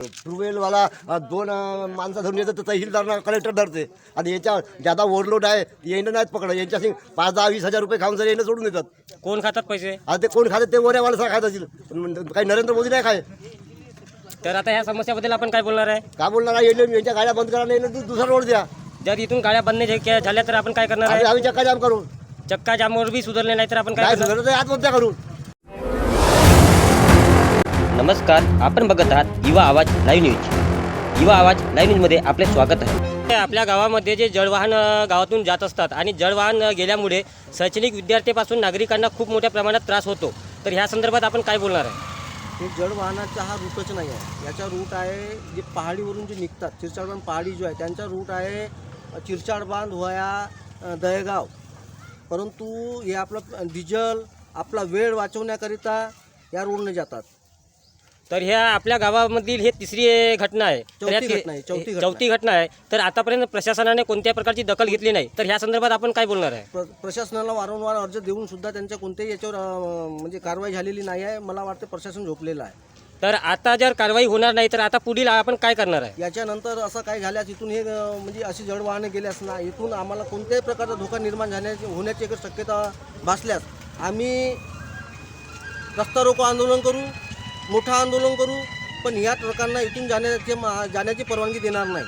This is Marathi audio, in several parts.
ट्रुवेलवाला दोन माणसं धरून येतं तर तहसीलदार कलेक्टर धरते. आणि याच्या ज्यादा ओव्हरलोड आहे येणं नाहीत पकडत. यांच्याशी पाच दहा वीस हजार रुपये खाऊन जर येणं सोडून देतात. कोण खातात पैसे? आता ते कोण खाते ते वऱ्यावाला खात असतील. काही नरेंद्र मोदी नाही काय तर आता ह्या समस्याबद्दल आपण काय बोलणार आहे? का बोलणार आहे? येणं यांच्या गाड्या बंद करा दु- दुसरा रोड द्या. जर इथून गाड्या बंद झाल्या तर आपण काय करणार आहे? आम्ही चक्का जाम करू. चक्का जामवर बी सुधारले नाही तर आपण काय काय सुधारत आत्महत्या करू. नमस्कार आपण बघत आहात युवा आवाज लाईव्ह न्यूज. युवा आवाज लाईव्ह न्यूजमध्ये आपले स्वागत आहे. आपल्या गावामध्ये जे जळवाहन गावातून जात असतात आणि जळवाहन गेल्यामुळे शैक्षणिक विद्यार्थ्यांपासून नागरिकांना खूप मोठ्या प्रमाणात त्रास होतो. तर ह्या संदर्भात आपण काय बोलणार आहे? हे जड वाहनाचा हा रूटच नाही आहे. याचा रूट आहे जे पहाडीवरून जे निघतात चिरचाडबांध पहाडी जो आहे त्यांचा रूट आहे चिरचाडबांध वया दहेगाव. परंतु हे आपलं डिझेल आपला वेळ वाचवण्याकरिता या रोडने जातात. तर ह्या आपल्या गावामधील हे तिसरी घटना आहे. तर चौथी घटना आहे, चौथी घटना. चौथी घटना आहे. तर आतापर्यंत प्रशासनाने कोणत्या प्रकारची दखल घेतली नाही. तर ह्या संदर्भात आपण काय बोलणार आहे? प्र प्रशासनाला वारंवार अर्ज देऊन सुद्धा त्यांच्या कोणत्याही याच्यावर अ, म्हणजे कारवाई झालेली नाही आहे. मला वाटतं प्रशासन झोपलेलं आहे. तर आता जर कारवाई होणार नाही तर आता पुढील आपण काय करणार आहे? याच्यानंतर असं काही झाल्यास इथून हे अ, म्हणजे अशी जड वाहने गेल्यास ना इथून आम्हाला कोणत्याही प्रकारचा धोका निर्माण झाण्याची होण्याची एक शक्यता भासल्यास आम्ही रस्ता रोको आंदोलन करू. मोठं आंदोलन करू पण या ट्रकांना इथून जाण्याचे मा- जाण्याची परवानगी देणार नाही.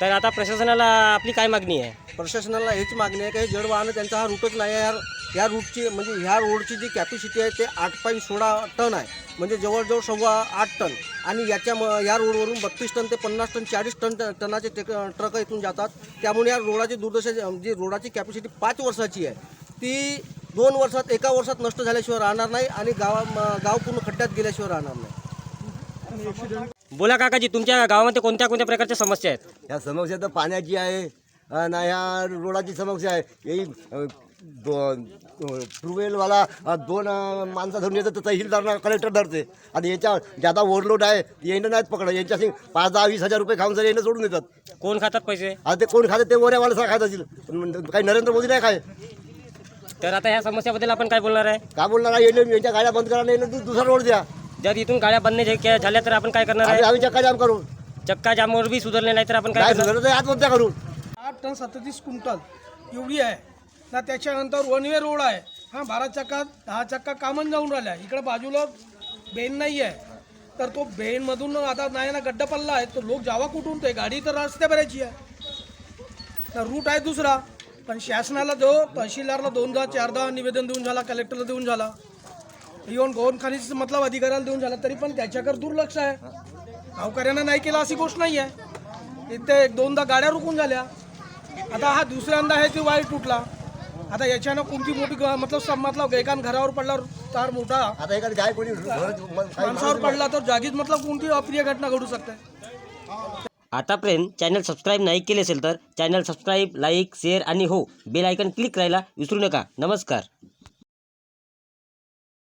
तर आता प्रशासनाला आपली काय मागणी आहे? प्रशासनाला हेच मागणी आहे की हे जड वाहनं त्यांचा हा रूटच नाही आहे. या- रूटची म्हणजे ह्या रोडची जी कॅपॅसिटी आहे ते आठ पॉईंट सोळा टन आहे. म्हणजे जवळजवळ सव्वा आठ टन. आणि याच्या म- या रोडवरून बत्तीस टन ते पन्नास टन चाळीस टन टनाचे टेक ट्रक इथून जातात. त्यामुळे या रोडाची दुर्दशा जी रोडाची कॅपॅसिटी पाच वर्षाची आहे ती दोन वर्षात एका वर्षात नष्ट झाल्याशिवाय राहणार नाही आणि गावा गाव पूर्ण खड्ड्यात गेल्याशिवाय राहणार नाही. बोला काकाजी तुमच्या गावामध्ये कोणत्या कोणत्या प्रकारच्या समस्या आहेत? ह्या समस्या तर पाण्याची आहे आणि ह्या रोडाची समस्या आहे. ही ट्रुवेलवाला दोन माणसं धरून येतं तर तहसीलदार कलेक्टर धरते. आणि याच्या ज्यादा ओव्हरलोड आहे येणं नाहीत पकडत. यांच्याशी पाच दहा वीस हजार रुपये खाऊन जर येणं सोडून देतात. कोण खातात पैसे? आता ते कोण खाते ते वऱ्यावाला खात असतील. पण काही नरेंद्र मोदी नाही काय तर आता ह्या समस्याबद्दल आपण काय बोलणार आहे? का बोलणार आहे? येणं यांच्या गाड्या बंद करा नाही दु- दुसरा रोड द्या. जर इथून गाड्या बंद नाही झा- झाल्या तर आपण काय करणार आम्ही आहे? आम्ही चक्का जाम करू चक्का जामवर बी सुधारले नाही तर आपण काय काय करणार? सुधारत आत्महत्या करू आठ टन सत्तीस क्विंटल एवढी आहे. ना त्याच्यानंतर वन वे रोड आहे. हा बारा चक्का दहा चक्का कामन जाऊन राहिल्या. इकडे बाजूला बेन नाही आहे. तर तो बेनमधून आता नाही ना गड्डा पडला आहे तर लोक जावा कुठून ते? गाडी तर रस्त्या भरायची आहे. तर रूट आहे दुसरा. पण शासनाला जो तहसीलदारला दोनदा चारदा निवेदन देऊन झाला कलेक्टरला देऊन झाला इव्हन गोवनखानीच मतलब अधिकाऱ्याला देऊन झाला तरी पण त्याच्याकडे दुर्लक्ष आहे. गावकऱ्यांना नाही केलं अशी गोष्ट नाही आहे इथे एक दोनदा गाड्या रुकून झाल्या. आता हा दुसऱ्यांदा आहे ते वायर तुटला. आता याच्यानं कोणती मोठी मतलब मतलब एकान घरावर पडला तार मोठा. माणसावर पडला तर जागीच मतलब कोणती अप्रिय घटना घडू शकते. आतापर्यंत चॅनल सबस्क्राईब नाही केले असेल तर चॅनल सबस्क्राईब लाईक शेअर आणि हो बेल आयकन क्लिक करायला विसरू नका. नमस्कार.